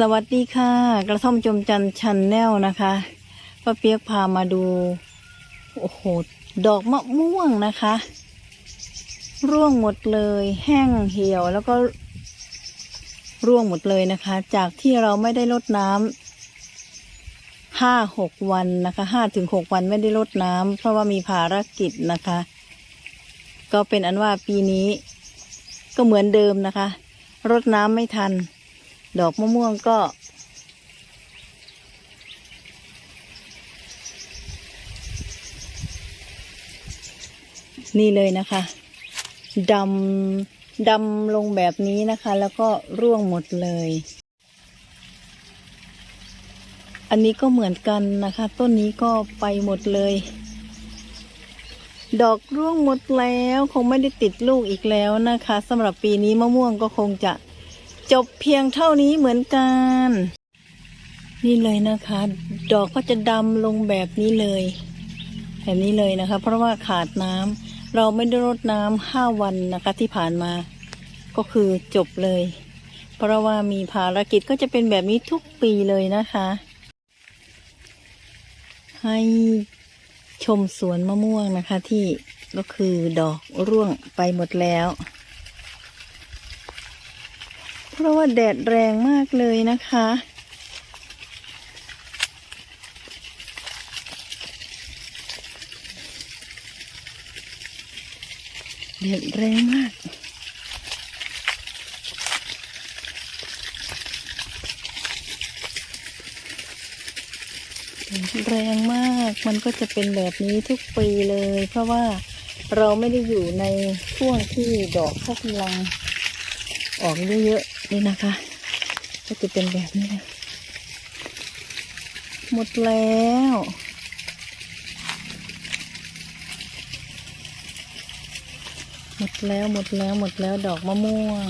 สวัสดีค่ะ กระท่อมจมจันชันแนลนะคะป้าเปียกพามาดูโอ้โหดอกมะม่วงนะคะ ร่วงหมดเลย แห้งเหี่ยวแล้วก็ร่วงหมดเลยนะคะ จากที่เราไม่ได้ลดน้ำห้าหกวันนะคะห้าถึงหกวันไม่ได้ลดน้ำเพราะว่ามีภารกิจนะคะ ก็เป็นอันว่าปีนี้ก็เหมือนเดิมนะคะรดน้ำไม่ทัน ดอกมะม่วงก็ นี่เลยนะคะดำดำลงแบบนี้นะคะ แล้วก็ร่วงหมดเลย อันนี้ก็เหมือนกันนะคะ ต้นนี้ก็ไปหมดเลย ดอกร่วงหมดแล้ว คงไม่ได้ติดลูกอีกแล้วนะคะสำหรับปีนี้มะม่วงก็คงจะ จบเพียงเท่านี้เหมือนกัน นี่เลยนะคะ ดอกก็จะดำลงแบบนี้เลย แบบนี้เลยนะคะ เพราะว่าขาดน้ำเราไม่ได้รดน้ำห้าวันนะคะ ที่ผ่านมา ก็คือจบเลย เพราะว่ามีภารกิจก็จะเป็นแบบนี้ทุกปีเลยนะคะ ให้ชมสวนมะม่วงนะคะที่ก็คือดอกร่วงไปหมดแล้ว เพราะว่าแดดแรงมากเลยนะคะ แดดแรงมากแรงมากมันก็จะเป็นแบบนี้ทุกปีเลย เพราะว่าเราไม่ได้อยู่ในช่วงที่ดอกเขากำลังออกเยอะๆ นี่นะคะ ก็จะเป็นแบบนี้นะหมดแล้วหมดแล้วหมดแล้วหมดแล้วดอกมะม่วง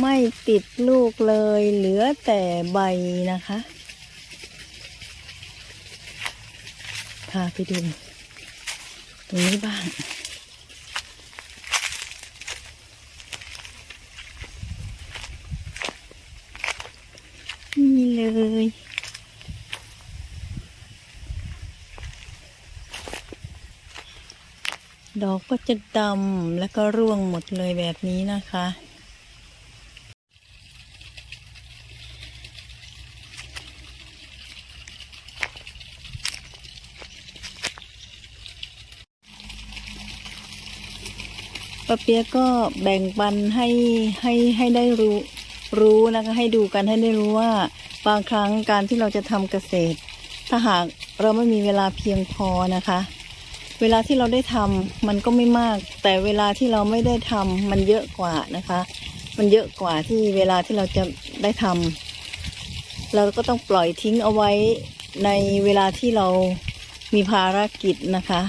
ไม่ติดลูกเลยเหลือแต่ใบนะคะพาไปดูตรงนี้บ้าง นี่ เลยดอกก็จะดำแล้วก็ร่วงหมดเลยแบบนี้นะคะป้าเปียกก็แบ่งปันให้ให้ให้ได้รู้รู้นะคะให้ดูกันให้ได้รู้ว่า บางครั้งการที่เราจะทำเกษตร ถ้าหากเราไม่มีเวลาเพียงพอนะคะ เวลาที่เราได้ทำมันก็ไม่มาก แต่เวลาที่เราไม่ได้ทำมันเยอะกว่านะคะ มันเยอะกว่าที่เวลาที่เราจะได้ทำเราก็ต้องปล่อยทิ้งเอาไว้ในเวลาที่เรามีภารกิจนะคะ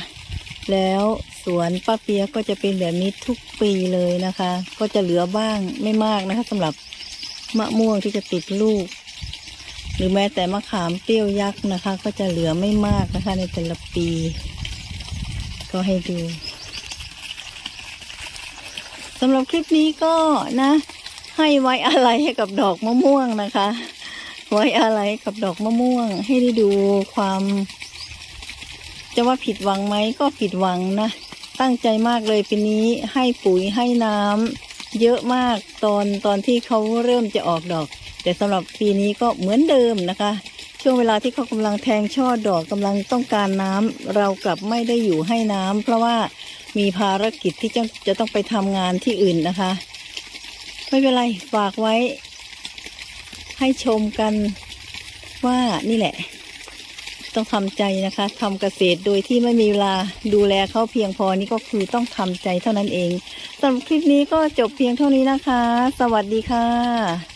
แล้วสวนป้าเปียกก็จะเป็นแบบนี้ทุกปีเลยนะคะ ก็จะเหลือบ้างไม่มากนะคะสำหรับมะม่วงที่จะติดลูก หรือแม้แต่มะขามเปรี้ยวยักษ์นะคะ ก็จะเหลือไม่มากนะคะ ในแต่ละปี ก็ให้ดูสำหรับคลิปนี้ก็นะ ให้ไว้อะไรให้กับดอกมะม่วงนะคะ ไว้อะไรกับดอกมะม่วง ให้ได้ดูความ จะว่าผิดหวังไหมก็ผิดหวังนะ ตั้งใจมากเลยปีนี้ให้ปุ๋ยให้น้ำ เยอะมากตอนตอนที่เขาเริ่มจะออกดอก แต่สำหรับปีนี้ก็เหมือนเดิมนะคะ ช่วงเวลาที่เขากำลังแทงช่อดอกกำลังต้องการน้ำเรากลับไม่ได้อยู่ให้น้ำเพราะว่ามีภารกิจที่จะจะต้องไปทำงานที่อื่นนะคะ ไม่เป็นไรฝากไว้ ให้ชมกันว่านี่แหละ ต้องทำใจนะคะทำเกษตรโดยที่ไม่มีเวลาดูแลเขาเพียงพอนี่ก็คือต้องทำใจเท่านั้นเองสำหรับคลิปนี้ก็จบเพียงเท่านี้นะคะ สวัสดีค่ะ